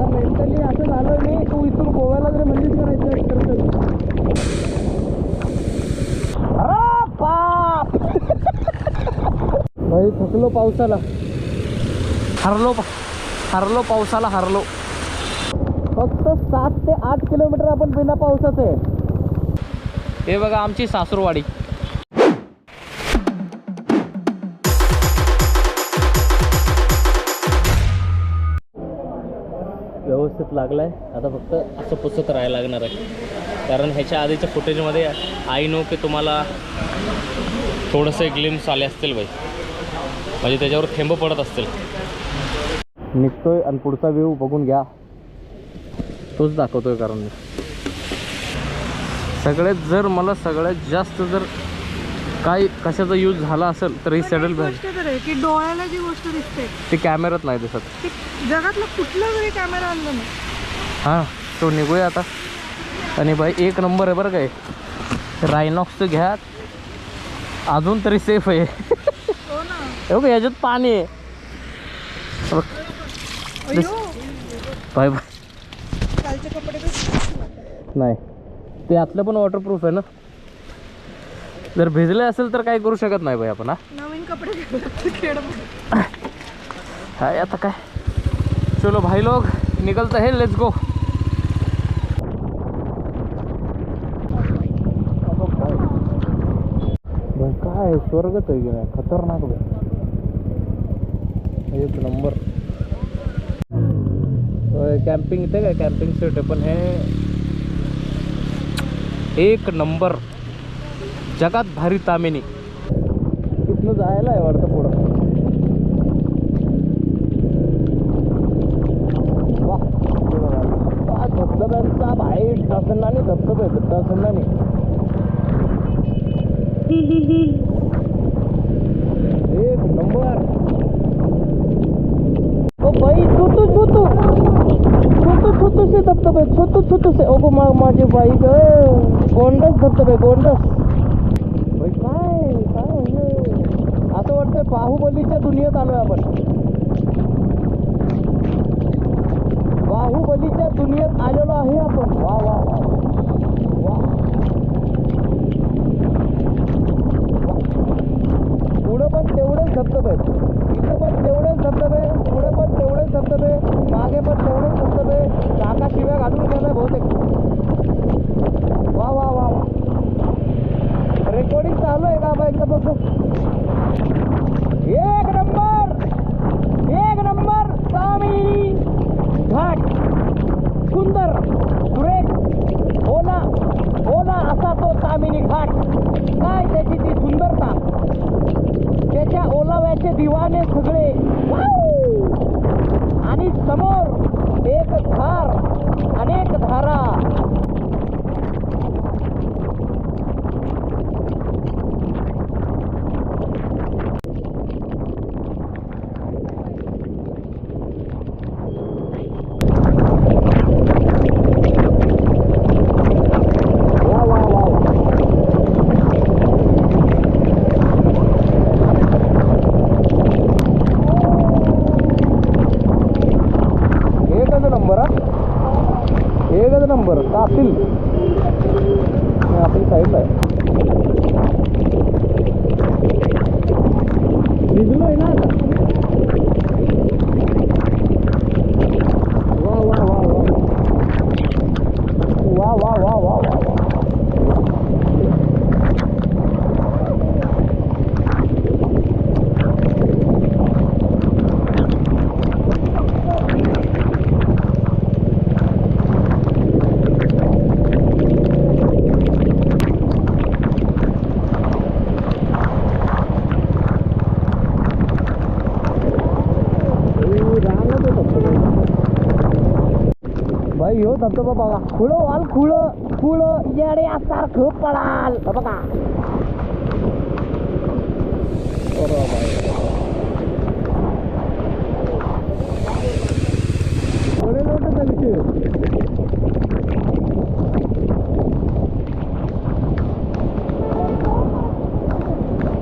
आता मेंटली असं झालं मी तू इथून गोव्याला जर मंदिर करायचं बाप! भाई थकलो पावसाला. हरलो हरलो पावसाला हरलो. फक्त सात ते आठ किलोमीटर आपण बिना पावसाचे. आहे हे बघा आमची सासूरवाडी. व्यवस्थित लागलाय. आता फक्त असं पुसत राहायला लागणार आहे. कारण ह्याच्या आधीच्या फुटेजमध्ये आय नो की तुम्हाला थोडंसं ग्लिम्स आले असतील बाई. म्हणजे त्याच्यावर थेंब पडत असतील. निघतोय आणि पुढचा व्ह्यू बघून घ्या. तोच दाखवतोय कारण मी. सगळ्यात जर मला सगळ्यात जास्त जर काय कशाचा यूज झाला असेल तर ही सॅडल बॅग गोष्ट तर आहे की डोळ्याला जी गोष्ट दिसते ती कॅमेऱ्यात नाही दिसत. ती जगातला कुठला जरी कॅमेरा आणला ना हां तो निघूया आता. आणि भाई एक नंबर आहे बरं काय रायनॉक्सचं घ्या. अजून तरी सेफ आहे. हो ना. हे बघ याच्यात पाणी आहे. बघ, अयो बाय बाय. कालचे कपडे कसे नाही. ते आतलं पण वॉटरप्रूफ आहे ना? जर भिजले असेल तर काही करू शकत नाही भाई आपण हा? नवीन कपडे खेळ हाय आता काय? चलो भाई लोग निकलता है लेट्स गो काय स्वर्गच आहे की नाही? खतरनाक एक नंबर. कॅम्पिंग इथे काय? कॅम्पिंग सेट आहे पण हे एक नंबर. जगात भारी तामिनी. तिथनं जायला आहे वाटतं पुढं? धबधब्यांचा भाई टसनाने धबधबे टसनाने एक नंबर. ओ बाई छोटू छोटू. छोटू छोटूसे धबधबे छोटू छोटूसे. ओ मा माझे बाई गोंडस धबधबे गोंडस बाई काय काय म्हणजे असं वाटतंय बाहुबलीच्या दुनियेत आलोय आपण. बाहुबलीच्या दुनियेत आलेलो आहे आपण. वा वा वा वा. पुढं पण तेवढेच धबधबे. इथं पण तेवढेच धबधबे पुढे पण तेवढेच धबधबे मागे पण तेवढेच धबधबे. काका शिव्या घालून गेलाय बहुतेक वा वा वा वा रेकॉर्डिंग चालू आहे का बा एकदा बघू? एक नंबर! एक नंबर स्वामी! घाट! सुंदर सुरेख! ओला ओला असा तो तामिनी घाट. काय त्याची ती सुंदरता? त्याच्या ओलाव्याचे दिवाने सगळे वाव! आणि समोर एक धार अनेक धारा वा वा वा एकच नंबर हा एकच नंबर कातील आपली साईडला आहे. भिजलोय ना हो धबधबा बघा खुळ वाल खुळ खुळ येड्यासारखं पडाल. बघा. थोडे लोट झाली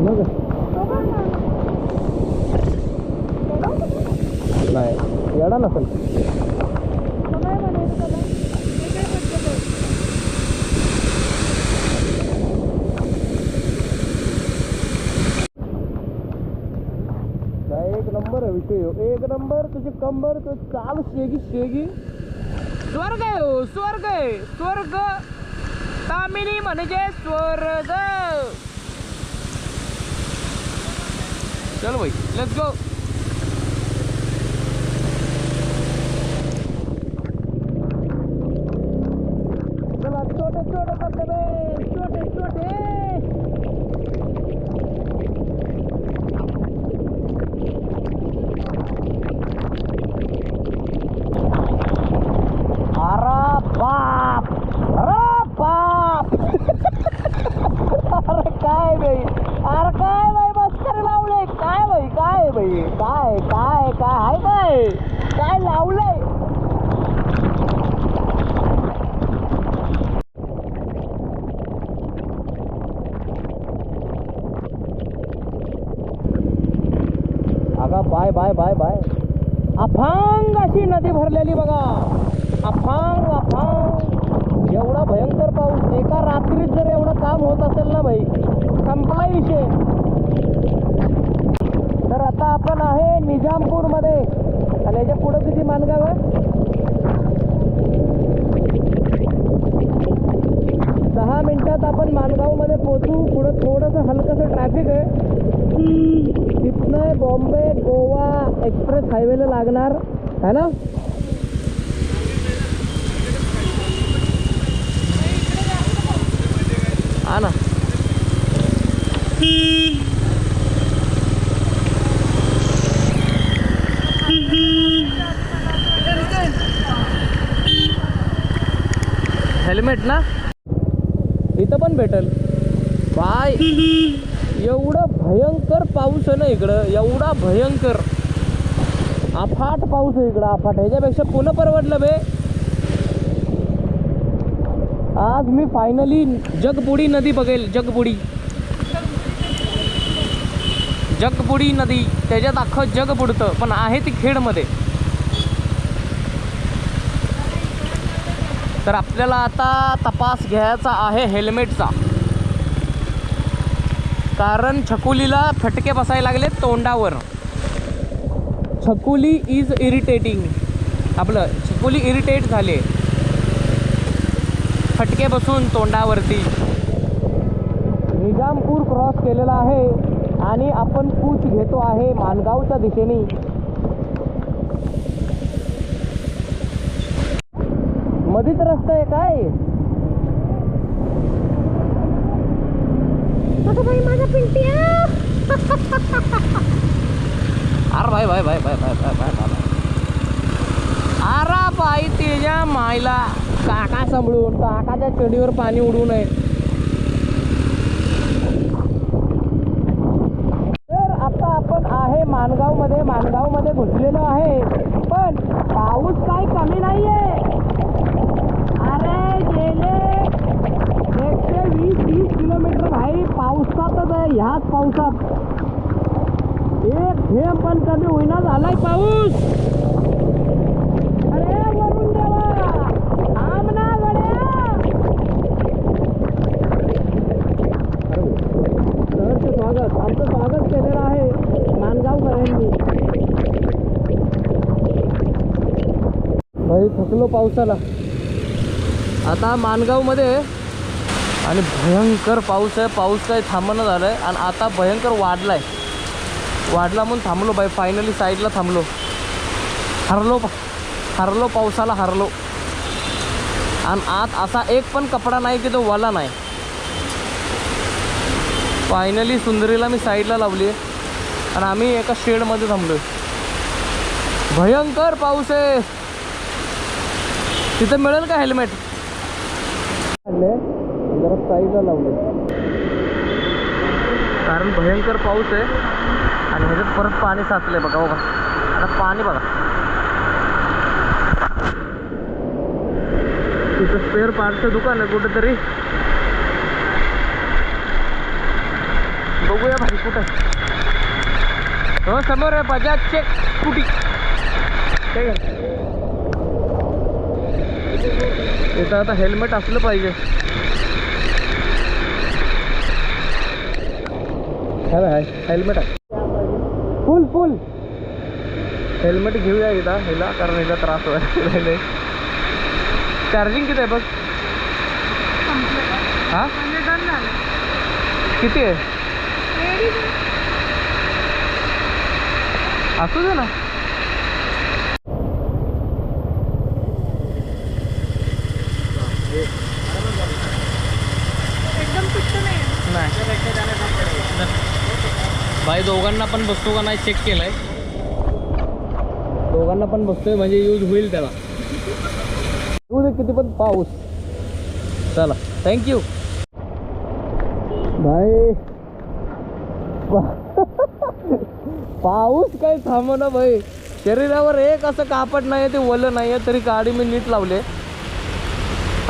मग? नाही येडा नसेल त्याला हे काय म्हटलं ते? काय एक नंबर है विषय हो. एक नंबर तुझी कंबर तो चाल शेगी शेगी. स्वर्ग आहे हो स्वर्ग आहे. स्वर्ग. तामिनी म्हणजे स्वर्ग. चल भाई let's go Levanta também! Bye bye bye bye. अफांग अशी नदी भरलेली बघा. अफांग अफांग. एवढा भयंकर पाऊस. एका रात्रीत जर एवढं काम होत असेल ना भाई संपला विषय. तर आता आपण आहे निजामपूरमध्ये. आणि याच्या पुढं किती मानगाव आहे? दहा मिनिटात आपण मानगावमध्ये पोहोचू. पुढं थोडंसं हलकंसं ट्रॅफिक आहे. तिथनं बॉम्बे गोवा एक्सप्रेस हायवेला लागणार. है ना? हा ना. हेल्मेट ना? इथं पण भेटल. बाय. एवढं भयंकर पाऊस आहे ना इकडं. एवढा भयंकर. अफाट पाऊस आहे इकडं अफाट. ह्याच्यापेक्षा पुन्हा परवडलं बे. आज मी फायनली जगबुडी नदी बघेल जगबुडी. जगबुडी नदी. त्याच्यात अख्खं जग बुडतं पण आहे ती खेडमध्ये. तर आपल्याला आता तपास घ्यायचा आहे हेल्मेटचा. कारण छकुलीला फटके बसायला लागले तोंडावर. छकुली इज इरिटेटिंग आपलं छकुली इरिटेट झाले. फटके बसून तोंडावरती. निजामपूर क्रॉस केलेला आहे आणि आपण कूच घेतो आहे मानगावच्या दिशेने. मधीच रस्ता आहे काय? अगं बाई माझा पिंट्या अरे bye bye bye bye bye bye bye bye अरे बाई तिच्या मायला काका सांभाळून काकाच्या चढीवर पाणी उडू नये. तर आता आपण आहे मानगावमध्ये मानगावमध्ये घुसलेलो आहे. पण पाऊस काही कमी नाहीये. अरे पावसातच आहे ह्याच पावसात. एक थेंब पण कमी होईना झालाय पाऊस. अरे वरुण देवा थांब ना स्वागत आमचं स्वागत केलेलं आहे मानगावकरांनी. भाई थकलो पावसाला. आता मानगावमध्ये आणि भयंकर पाऊस आहे. पाऊस काही थांबणं झालं आहे आणि आता भयंकर वाढला आहे वाढला म्हणून थांबलो बाई. फायनली साईडला थांबलो. हरलो हरलो पावसाला हरलो. आणि आत असा एक पण कपडा नाही की तो वाला नाही. फायनली सुंदरीला मी साईडला लावली आहे. आणि आम्ही एका शेडमध्ये थांबलो भयंकर पाऊस आहे. तिथं मिळेल का हेल्मेट जरा साईडला लावले. कारण भयंकर पाऊस आहे. आणि ह्याच्यात परत पाणी साचलंय बघा बघा. आता पाणी बघा. तिथं स्पेअर पार्टचं दुकान आहे कुठेतरी. बघूया भाई कुठं. हो समोर आहे बजाजचे स्कूटी. ठीक आहे इथं आता हेल्मेट असलं पाहिजे. काय आहे हेल्मेट आहे फुल फुल। हेल्मेट घेऊया एकदा ह्याला कारण ह्याचा त्रास व्हायला चार्जिंग किती आहे बघ? हा? किती आहे? असू दे ना एकदम पिट्ट नाही नाही भाई दोघांना पण बसतो का नाही चेक केलंय. दोघांना पण बसतोय म्हणजे यूज होईल त्याला. येऊ दे किती पण पाऊस. चला थँक्यू भाई पाऊस काय थांबना भाई. शरीरावर एक असं कापड नाही ते ओलं नाही आहे तरी गाडी मी नीट लावले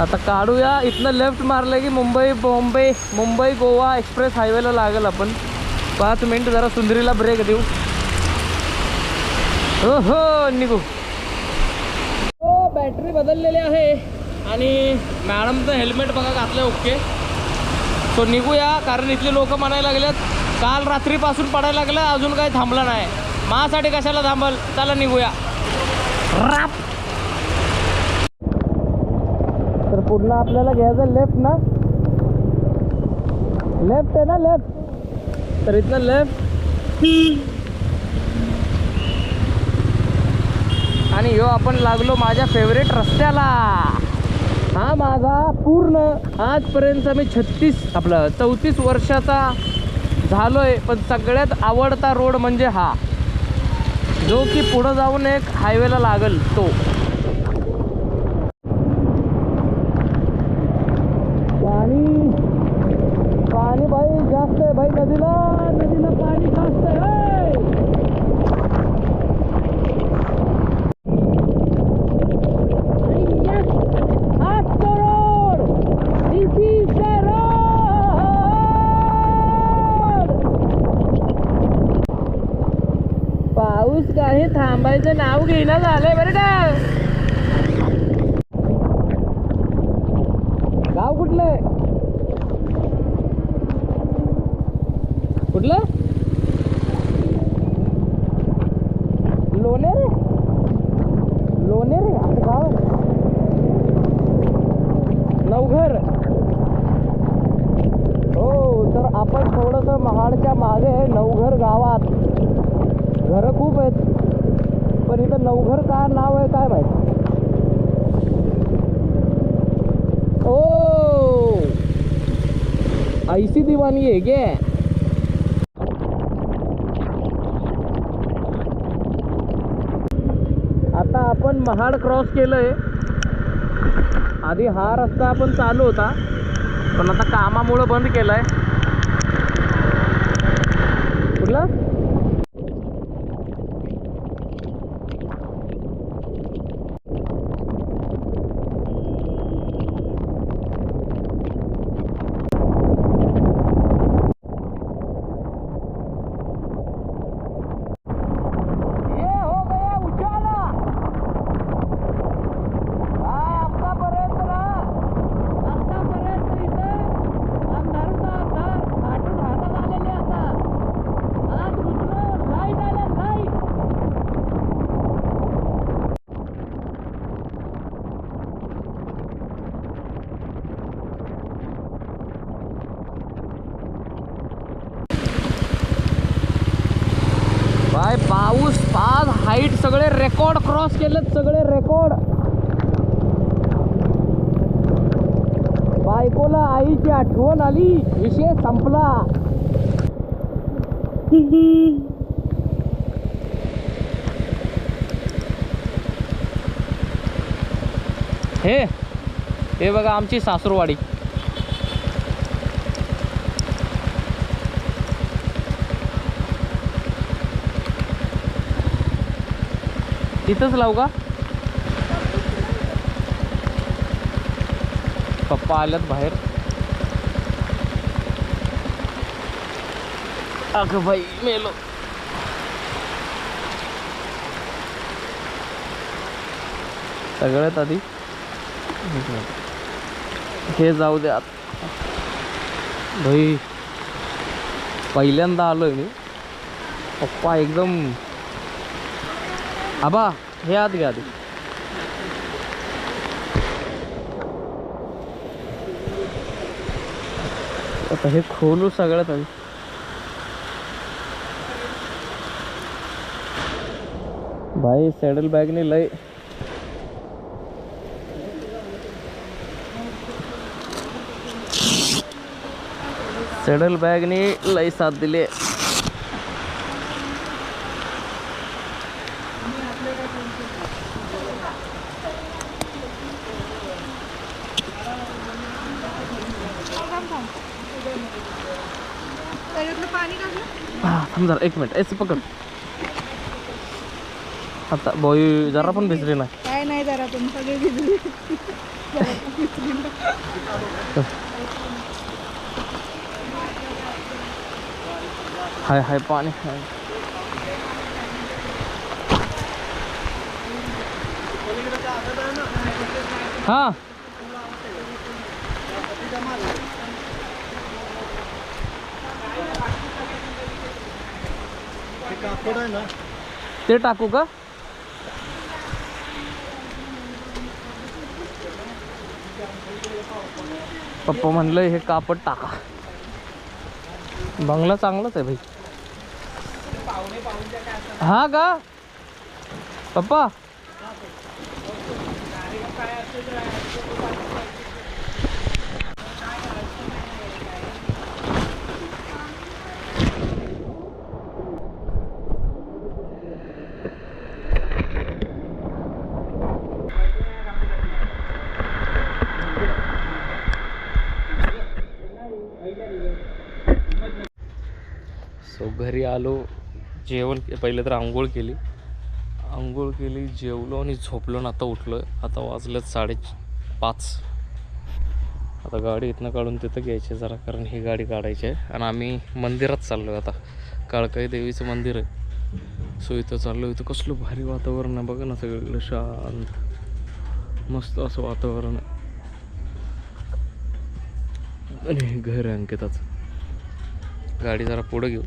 आता काढूया. इथनं लेफ्ट मारलं की मुंबई बॉम्बे मुंबई गोवा एक्सप्रेस हायवेला लागेल आपण. पाच मिनिट जरा सुंदरीला ब्रेक देऊ. हो हो निघू. हो बॅटरी बदललेली आहे. आणि मॅडमचं हेल्मेट बघा घातलं ओके सो निघूया कारण इथले लोक म्हणायला लागलेत काल रात्रीपासून पडायला लागलं अजून काही थांबलं नाही. माझ्यासाठी कशाला थांबल? चला निघूया. राप. तर पुन्हा आपल्याला घ्यायचं लेफ्ट ना? लेफ्ट आहे ना लेफ्ट तर इथनं लेफ्ट आणि यो आपण लागलो माझ्या फेवरेट रस्त्याला. हा माझा पूर्ण आजपर्यंत मी छत्तीस आपलं चौतीस वर्षाचा झालोय पण सगळ्यात आवडता रोड म्हणजे हा. जो की पुढं जाऊन एक हायवेला लागल तो पाणी पाणी आहे भाई नदीला नदीला पाणी road. पाऊस काही थांबायचं नाव घेणं झालंय बरं का गाव कुठलं कुठलं लोणे रे। असं गाव नवघर. हो तर आपण थोडंसं महाडच्या मागे नवघर गावात. घरं खूप आहेत. पण इथं नवघर का नाव आहे काय माहीत? ओ! ऐसी दिवाणी आहे गे आता आपण महाड क्रॉस केलं आहे आधी हा रस्ता आपण चालू होता पण आता कामामुळं बंद केलाय. कुठला ये हो गया उजाला काय आतापर्यंत ना आतापर्यंत इथं अंधारचा अंधार घाटून हातात आलेले असतात आज उजळं लाइट आल्या लाइट बाय पाऊस पाच हाईट सगळे रेकॉर्ड क्रॉस केलेत सगळे रेकॉर्ड. बायकोला आईची आठवण आली विषय संपला. हे हे बघा आमची सासूरवाडी. तिथंच लावू का? पप्पा आल्यात बाहेर. अगं बाई मेलो. सगळ्यात आधी हे जाऊ द्या भाई पहिल्यांदा आलोय मी. पप्पा एकदम आबा हे आत घ्या आधी. आता हे खोलू सगळ्यात आधी. भाई सॅडल बॅगने लय सॅडल बॅगने लय साथ दिली त्याच्यातलं पाणी टाकलं हा थांब जरा एक मिनिट. एस पकड. आता बॉई जरा पण भिजली नाही. काय नाही जरा पण सगळे भिजले. हाय हाय पाणी. हाय हा. ते टाकू का? पप्पा म्हणलं हे कापड टाका. बंगला चांगलाच आहे भाई. हा का? पप्पा. सो घरी आलो जेवण के- पहिले तर आंघोळ केली. आंघोळ केली जेवलो आणि झोपलो ना आता उठलो आता वाजलं साडे पाच आता गाडी इथनं काढून तिथं घ्यायची जरा कारण ही गाडी काढायची आहे. आणि आम्ही मंदिरात चाललो आता. काळकाई देवीचं मंदिर आहे. सो इथं चाललो इथं कसलं भारी वातावरण आहे. बघा ना सगळीकडे शांत. मस्त असं वातावरण आहे. आणि हे घर आहे अंकिताचं. गाडी जरा पुढं घेऊ.